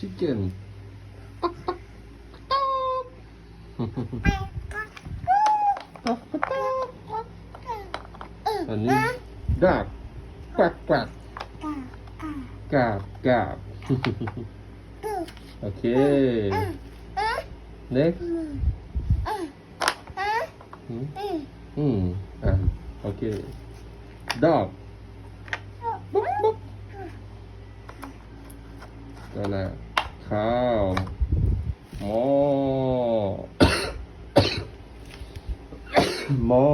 chicken. And then duck. Quack, quack. Gab, gab. okay. Next. Hmm. Hmm. Ah, okay. Dog. Boop, boop. Voilà. ข้าวหม้อหม้อ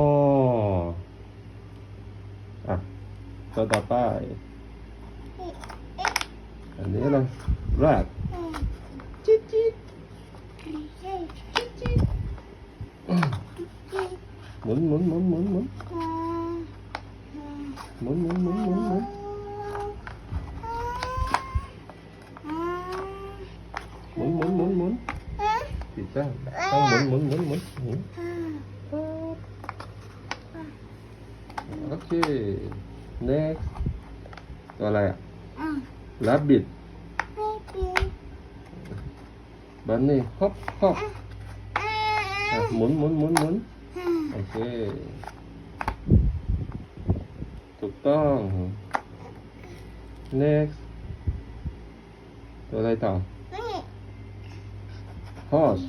อะตัวต่อไปอันนี้อะไรแรดจิ๊ดจิ๊ดหมุนหมุนหมุนหมุนหมุนหมุนหมุนหมุนหมุน chị ta con muốn muốn muốn muốn muốn. Ok next. Gọi là rabbit bắn đi hop hop. À, muốn muốn muốn muốn. Ok. ถูกต้อง next. ตัวอะไรต่อ Pause.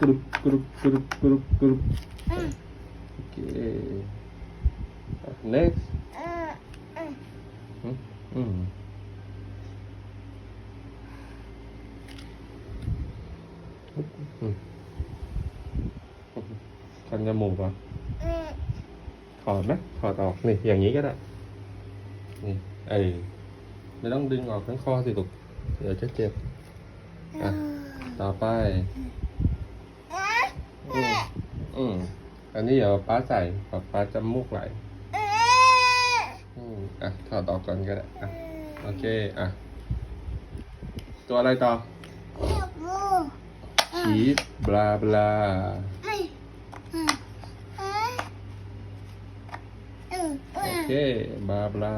Group, group, group, group, group. Okay. Next. Hmm? Hmm. Thanh ra mồm vào ถอดไหมถอดออก นี่ อย่างนี้ก็ได้ นี่ เอ้ยไม่ต้องดึงออกทั้งข้อสิลูกเดี๋ยวจะเจ็บ ต่อไป อืมอืมอันนี้เดี๋ยวป้าใส่ป้าจะมุกไหลอืมอะ ถอดออกก่อนก็ได้ อะ โอเค อะ ตัวอะไรต่อ ชีสบลาบลา โอเค บลาบลา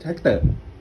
แท็กเตอร์